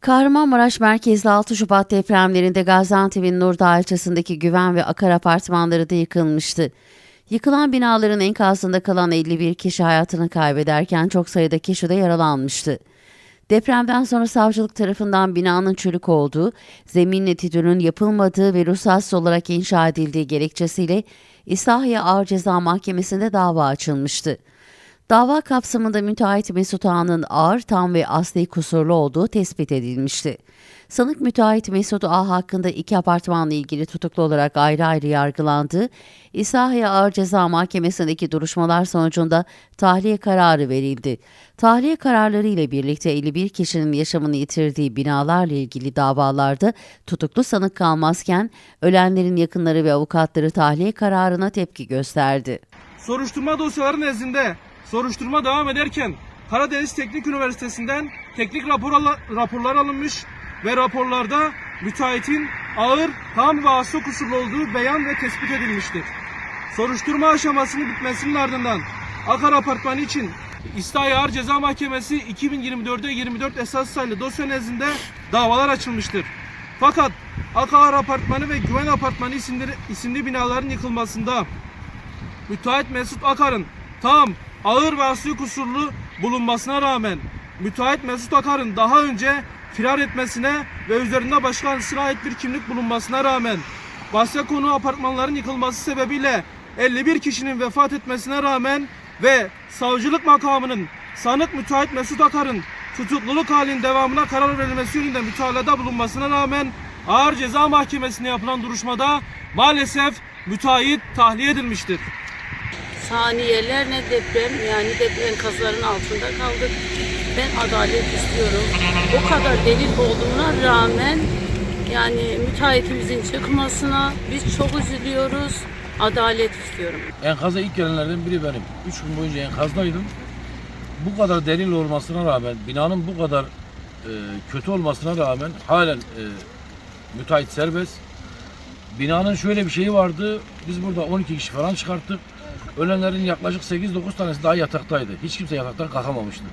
Kahramanmaraş merkezli 6 Şubat depremlerinde Gaziantep'in Nurdağ ilçesindeki güven ve akar apartmanları da yıkılmıştı. Yıkılan binaların enkazında kalan 51 kişi hayatını kaybederken çok sayıda kişi de yaralanmıştı. Depremden sonra savcılık tarafından binanın çürük olduğu, zemin etüdünün yapılmadığı ve ruhsatsız olarak inşa edildiği gerekçesiyle İslahiye Ağır Ceza Mahkemesi'nde dava açılmıştı. Dava kapsamında müteahhit Mesut Ağa'nın ağır, tam ve asli kusurlu olduğu tespit edilmişti. Sanık müteahhit Mesut Ağa hakkında iki apartmanla ilgili tutuklu olarak ayrı ayrı yargılandı. İslahiye Ağır Ceza Mahkemesi'ndeki duruşmalar sonucunda tahliye kararı verildi. Tahliye kararları ile birlikte 51 kişinin yaşamını yitirdiği binalarla ilgili davalarda tutuklu sanık kalmazken ölenlerin yakınları ve avukatları tahliye kararına tepki gösterdi. Soruşturma dosyaları nezdinde soruşturma devam ederken Karadeniz Teknik Üniversitesi'nden teknik rapor ala- raporlar alınmış ve raporlarda müteahhitin ağır, tam ve aslı kusurlu olduğu beyan ve tespit edilmiştir. Soruşturma aşamasının bitmesinin ardından Akar Apartmanı için İslahi Ağır Ceza Mahkemesi 2024'de 24 esas sayılı dosya nezdinde davalar açılmıştır. Fakat Akar Apartmanı ve Güven Apartmanı isimli, isimli binaların yıkılmasında müteahhit Mesut Akar'ın tam ağır ve asli kusurlu bulunmasına rağmen müteahhit Mesut Akar'ın daha önce firar etmesine ve üzerinde başkasına ait bir kimlik bulunmasına rağmen bahse konu apartmanların yıkılması sebebiyle 51 kişinin vefat etmesine rağmen ve savcılık makamının sanık müteahhit Mesut Akar'ın tutukluluk halinin devamına karar verilmesi yönünde mütalada bulunmasına rağmen Ağır Ceza Mahkemesi'ne yapılan duruşmada maalesef müteahhit tahliye edilmiştir. Saniyeler ne deprem yani deprem kazların altında kaldık. Ben adalet istiyorum. O kadar delil olduğuna rağmen yani müteahhitimizin çıkmasına biz çok üzülüyoruz. Adalet istiyorum. Enkaza ilk gelenlerden biri benim. Üç gün boyunca enkazdaydım. Bu kadar delil olmasına rağmen, binanın bu kadar e, kötü olmasına rağmen halen e, müteahhit serbest. Binanın şöyle bir şeyi vardı. Biz burada 12 kişi falan çıkarttık. Ölenlerin yaklaşık 8-9 tanesi daha yataktaydı. Hiç kimse yataktan kalkamamıştı.